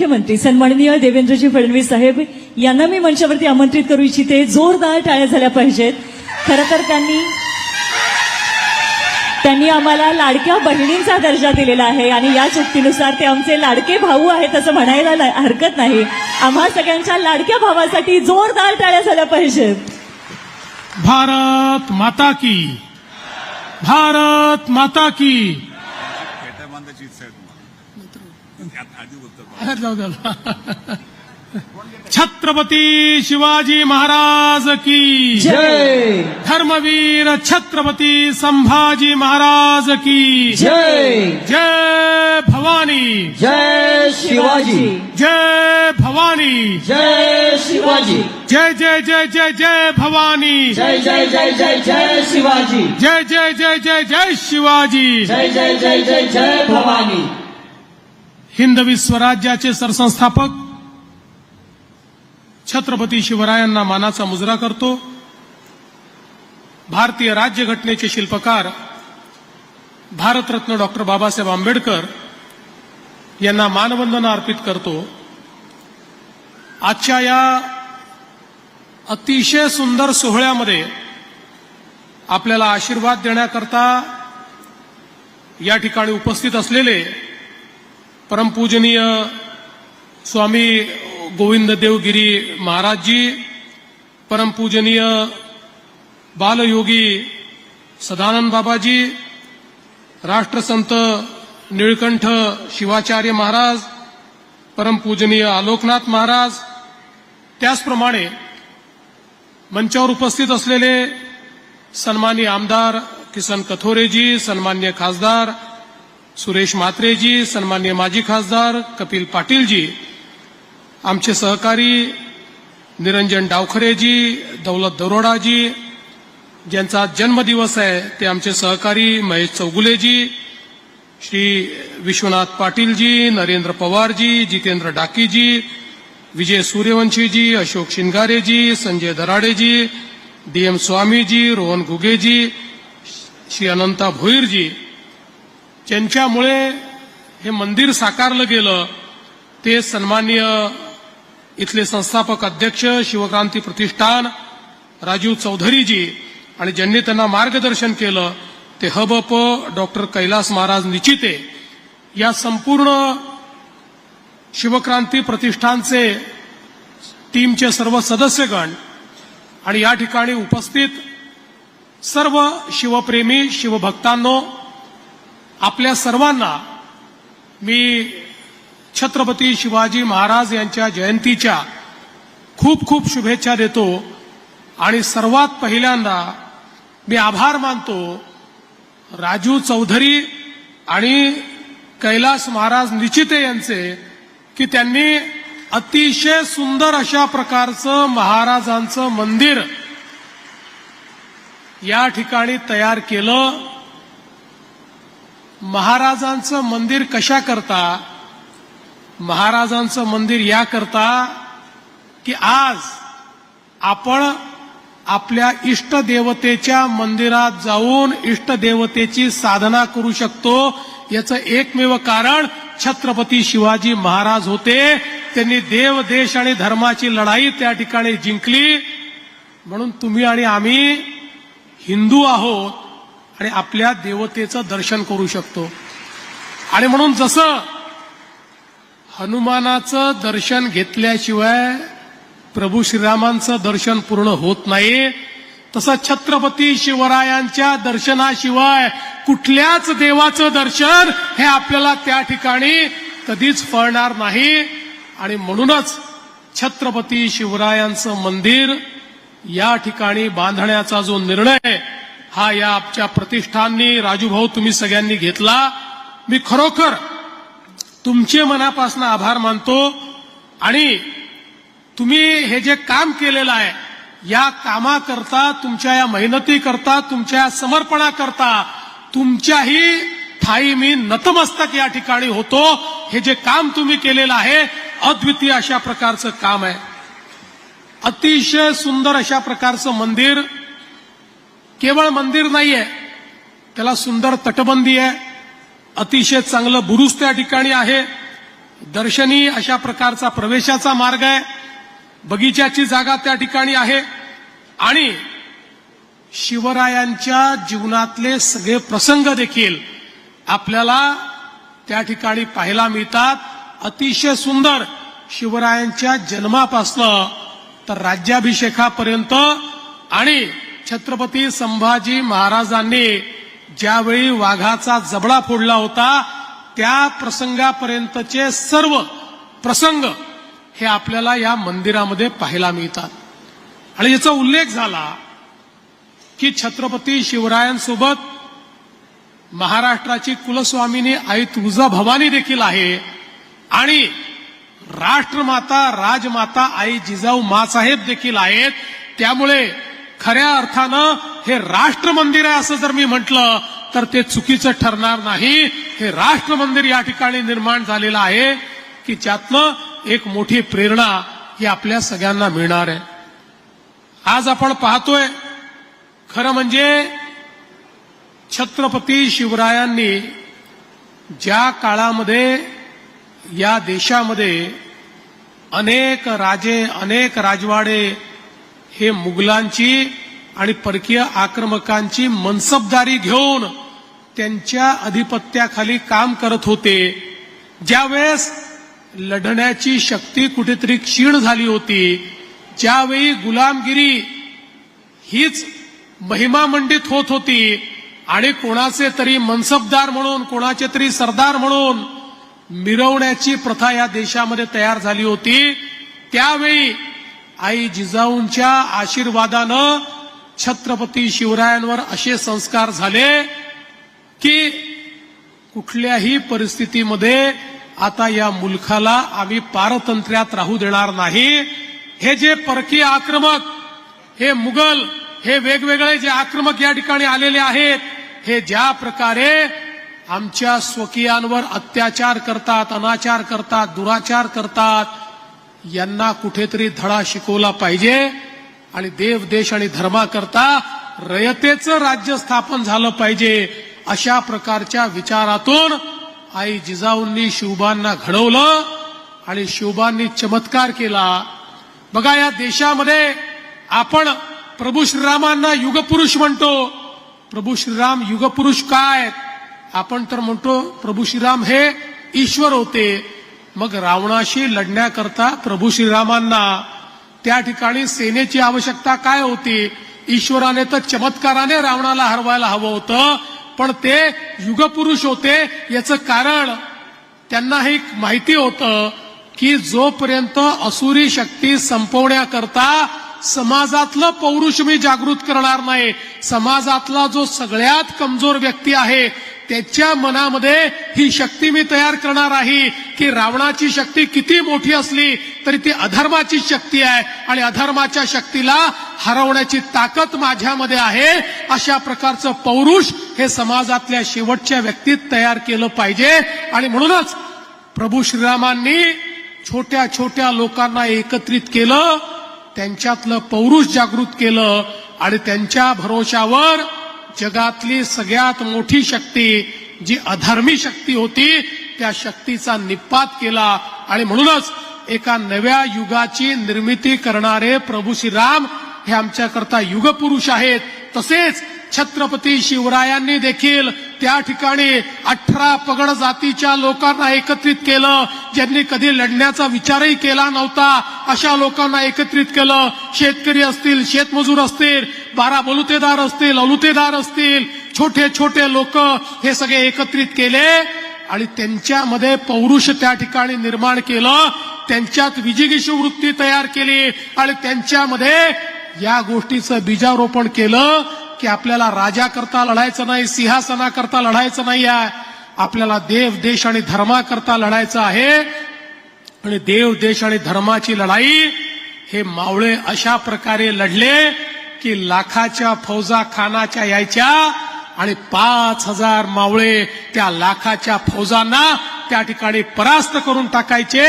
मुख्यमंत्री सन्माननीय देवेंद्रजी फडणवीस साहेब यांना मी मंचावरती आमंत्रित करू इच्छिते. जोरदार टाळ्या झाल्या पाहिजेत. खरं तर त्यांनी त्यांनी आम्हाला लाडक्या बहिणींचा दर्जा दिलेला आहे आणि या चुकीनुसार ते आमचे लाडके भाऊ आहेत असं म्हणायला हरकत नाही. आम्हा सगळ्यांच्या लाडक्या भावासाठी जोरदार टाळ्या झाल्या पाहिजेत. भारत माता की. भारत माता की. छत्रपती शिवाजी महाराज की जय धर्मवीर छत्रपती संभाजी महाराज की जय जय भवानी जय शिवाजी जय भवानी जय शिवाजी जय जय जय जय जय भवानी जय जय जय जय जय शिवाजी जय जय जय जय जय शिवाजी जय जय जय जय जय भवानी हिंदवी स्वराज्याचे सरसंस्थापक छत्रपती शिवरायांना मानाचा मुजरा करतो. भारतीय राज्यघटनेचे शिल्पकार भारतरत्न डॉक्टर बाबासाहेब आंबेडकर यांना मानवंदना अर्पित करतो. आजच्या या अतिशय सुंदर सोहळ्यामध्ये आपल्याला आशीर्वाद देण्याकरता या ठिकाणी उपस्थित असलेले परमपूजनीय स्वामी गोविंद देवगिरी महाराजजी परमपूजनीय बालयोगी सदानंद बाबाजी राष्ट्रसंत निळकंठ शिवाचार्य महाराज परमपूजनीय आलोकनाथ महाराज त्याचप्रमाणे मंचावर उपस्थित असलेले सन्मान्य आमदार किसन कथोरेजी सन्मान्य खासदार सुरेश म्हात्रेजी सन्मान्य माजी खासदार कपिल पाटीलजी आमचे सहकारी निरंजन डावखरेजी दौलत दरोडाजी ज्यांचा जन्मदिवस आहे ते आमचे सहकारी महेश चौगुलेजी श्री विश्वनाथ पाटीलजी नरेंद्र पवारजी जितेंद्र डाकीजी विजय सूर्यवंशीजी अशोक शिंगारेजी संजय दराडेजी डी एम स्वामीजी रोहन घुगेजी श्री अनंता भोईरजी ज्यांच्यामुळे हे मंदिर साकारलं गेलं ते सन्माननीय इथले संस्थापक अध्यक्ष शिवक्रांती प्रतिष्ठान राजीव चौधरीजी आणि ज्यांनी त्यांना मार्गदर्शन केलं ते हबप डॉक्टर कैलास महाराज निचिते या संपूर्ण शिवक्रांती प्रतिष्ठानचे टीमचे सर्व सदस्यगण आणि या ठिकाणी उपस्थित सर्व शिवप्रेमी शिवभक्तांनो आपल्या सर्वांना मी छत्रपती शिवाजी महाराज यांच्या जयंतीच्या खूप खूप शुभेच्छा देतो आणि सर्वात पहिल्यांदा मी आभार मानतो राजू चौधरी आणि कैलास महाराज निचिते यांचे की त्यांनी अतिशय सुंदर अशा प्रकारचं महाराजांचं मंदिर या ठिकाणी तयार केलं. महाराजांचं मंदिर कशा करता? महाराजांचं मंदिर या करता की आज आपण आपल्या इष्टदेवतेच्या मंदिरात जाऊन इष्टदेवतेची साधना करू शकतो. याचं एकमेव कारण छत्रपती शिवाजी महाराज होते. त्यांनी देव देश आणि धर्माची लढाई त्या ठिकाणी जिंकली. म्हणून तुम्ही आणि आम्ही हिंदू आहोत. आणि आपल्या देवतेचं दर्शन करू शकतो. आणि म्हणून जसं हनुमानाचं दर्शन घेतल्याशिवाय प्रभू श्रीरामांचं दर्शन पूर्ण होत नाही तसं छत्रपती शिवरायांच्या दर्शनाशिवाय कुठल्याच देवाचं दर्शन हे आपल्याला त्या ठिकाणी कधीच फळणार नाही. आणि म्हणूनच छत्रपती शिवरायांचं मंदिर या ठिकाणी बांधण्याचा जो निर्णय हा या आमच्या प्रतिष्ठाननी राजूभाऊ तुम्ही सगळ्यांनी घेतला. मी खरोखर तुमचे मनापासून आभार मानतो आणि तुम्ही हे जे काम केलेलं आहे या कामाकरता तुमच्या या मेहनतीकरता तुमच्या या समर्पणाकरता तुमच्याही ठाई मी नतमस्तक या ठिकाणी होतो. हे जे काम तुम्ही केलेलं आहे अद्वितीय अशा प्रकारचं काम आहे. अतिशय सुंदर अशा प्रकारचं मंदिर केवळ मंदिर नाहीये त्याला सुंदर तटबंदी आहे अतिशय चांगलं बुरुज त्या ठिकाणी आहे. दर्शनी अशा प्रकारचा प्रवेशाचा मार्ग आहे. बगीच्याची जागा त्या ठिकाणी आहे. आणि शिवरायांच्या जीवनातले सगळे प्रसंग देखील आपल्याला त्या ठिकाणी पाहायला मिळतात. अतिशय सुंदर शिवरायांच्या जन्मापासनं तर राज्याभिषेकापर्यंत आणि छत्रपती संभाजी महाराजांनी ज्यावेळी वाघाचा जबडा फोडला होता त्या प्रसंगापर्यंतचे सर्व प्रसंग हे आपल्याला या मंदिरामध्ये पाहायला मिळतात. आणि याचा उल्लेख झाला की छत्रपती शिवरायांसोबत महाराष्ट्राची कुलस्वामिनी आई तुळजा भवानी देखील आहे आणि राष्ट्रमाता राजमाता आई जिजाऊ मासाहेब देखील आहेत. त्यामुळे खऱ्या अर्थानं हे राष्ट्र मंदिर आहे असं जर मी म्हटलं तर ते चुकीचं ठरणार नाही. हे राष्ट्र मंदिर या ठिकाणी निर्माण झालेलं आहे की ज्यातनं एक मोठी प्रेरणा ही आपल्या सगळ्यांना मिळणार आहे. आज आपण पाहतोय खरं म्हणजे छत्रपती शिवरायांनी ज्या काळामध्ये या देशामध्ये अनेक राजे अनेक राजवाडे हे मुघलांची आणि परकीय आक्रमकांची मनसबदारी घेऊन त्यांच्या अधिपत्याखाली काम करत होते. ज्यावेळेस लढण्याची शक्ती कुठेतरी क्षीण झाली होती ज्यावेळी गुलामगिरी हीच महिमामंडित होत होती आणि कोणाचे तरी मनसबदार म्हणून कोणाचे तरी सरदार म्हणून मिरवण्याची प्रथा या देशामध्ये तयार झाली होती त्यावेळी आई जिजाऊंच्या आशीर्वादानं छत्रपती शिवरायांवर असे संस्कार झाले की कुठल्याही परिस्थितीमध्ये आता या मुलखाला आम्ही पारतंत्र्यात राहू देणार नाही. हे जे परकीय आक्रमक हे मुघल हे वेगवेगळे जे आक्रमक या ठिकाणी आलेले आहेत हे ज्या प्रकारे आमच्या स्वकीयांवर अत्याचार करतात अनाचार करतात दुराचार करतात यांना कुठेतरी धडा शिकवला पाहिजे आणि देव देश आणि धर्माकरता रयतेचं राज्य स्थापन झालं पाहिजे अशा प्रकारच्या विचारातून आई जिजाऊंनी शिवबांना घडवलं आणि शिवबांनी चमत्कार केला. बघा या देशामध्ये आपण प्रभू श्रीरामांना युगपुरुष म्हणतो. प्रभू श्रीराम युगपुरुष काय? आपण तर म्हणतो प्रभू श्रीराम हे ईश्वर होते. मग रावणाशी लढण्याकरता प्रभू श्रीरामांना त्या ठिकाणी सेनेची आवश्यकता काय होती? ईश्वराने तर चमत्काराने रावणाला हरवायला हवं होतं पण ते युगपुरुष होते याचं कारण त्यांना हे माहिती होतं की जोपर्यंत असुरी शक्ती संपवण्याकरता समाजातलं पौरुष मी जागृत करणार नाही समाजातला जो सगळ्यात कमजोर व्यक्ती आहे त्याच्या मनामध्ये ही शक्ती मी तयार करणार आहे की रावणाची शक्ती किती मोठी असली तरी ती अधर्माची शक्ती आहे. आणि अधर्माच्या शक्तीला हरवण्याची ताकद माझ्यामध्ये आहे. अशा प्रकारचं पौरुष हे समाजातल्या शेवटच्या व्यक्तीत तयार केलं पाहिजे. आणि म्हणूनच प्रभू श्रीरामांनी छोट्या छोट्या लोकांना एकत्रित केलं त्यांच्यातलं पौरुष जागृत केलं आणि त्यांच्या भरोशावर जगातली सगळ्यात मोठी शक्ती जी अधर्मी शक्ती होती त्या शक्तीचा निपात केला आणि म्हणूनच एका नव्या युगाची निर्मिती करणारे प्रभू श्रीराम हे आमच्याकरता युगपुरुष आहेत. तसेच छत्रपती शिवरायांनी देखील त्या ठिकाणी अठरा पगड जातीच्या लोकांना एकत्रित केलं. ज्यांनी कधी लढण्याचा विचारही केला नव्हता अशा लोकांना एकत्रित केलं. शेतकरी असतील शेतमजूर असतील बारा बलुतेदार असतील अलुतेदार असतील छोटे छोटे लोक हे सगळे एकत्रित केले आणि त्यांच्यामध्ये पौरुष त्या ठिकाणी निर्माण केलं. त्यांच्यात विजिगीशी वृत्ती तयार केली आणि त्यांच्यामध्ये या गोष्टीचं बीजारोपण केलं. की आपल्याला राजा करता लढायचं नाही सिंहासनाकरता लढायचं नाही आहे आपल्याला देव देश आणि धर्माकरता लढायचं आहे. आणि देव देश आणि धर्माची लढाई हे मावळे अशा प्रकारे लढले की लाखाच्या फौजा खानाच्या यायच्या आणि पाच हजार मावळे त्या लाखाच्या फौजांना त्या ठिकाणी परास्त करून टाकायचे.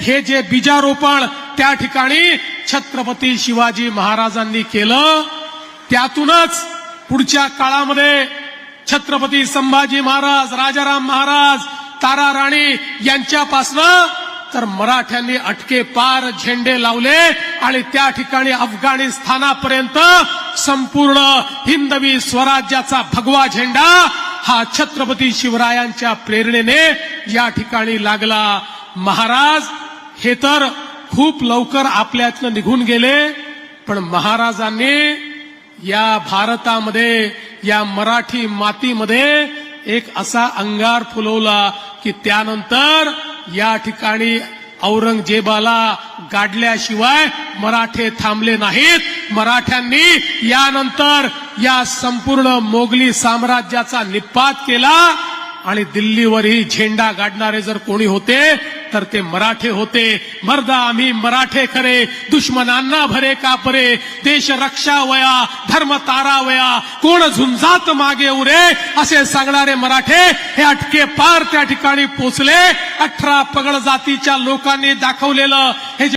हे जे बीजारोपण त्या ठिकाणी छत्रपती शिवाजी महाराजांनी केलं. त्यातूनच पुढच्या काळामध्ये छत्रपती संभाजी महाराज राजाराम महाराज तारा राणी यांच्यापासनं तर मराठ्यांनी अटके पार झेंडे लावले आणि त्या ठिकाणी अफगाणिस्तानापर्यंत संपूर्ण हिंदवी स्वराज्याचा भगवा झेंडा हा छत्रपती शिवरायांच्या प्रेरणेने या ठिकाणी लागला. महाराज हे तर खूप लवकर आपल्यातनं निघून गेले पण महाराजांनी या भारतामध्ये या मराठी मातीमध्ये एक असा अंगार फुलवला की त्यानंतर या ठिकाणी औरंगजेबाला गाडल्याशिवाय मराठे थांबले नाहीत. मराठ्यांनी यानंतर या संपूर्ण मोगली साम्राज्याचा निपात केला. आणि दिल्लीवरही झेंडा गाडणारे जर कोणी होते तर ते मराठे होते. मर्दा आम्ही मराठे खरे दुश्मनांना भरे कापरे देश रक्षा वया धर्म तारा वया कोण झुंजात मागे उरे? असे सांगणारे मराठे हे अटके पार त्या ठिकाणी पोचले. अठरा पगड जातीच्या लोकांनी दाखवलेलं हे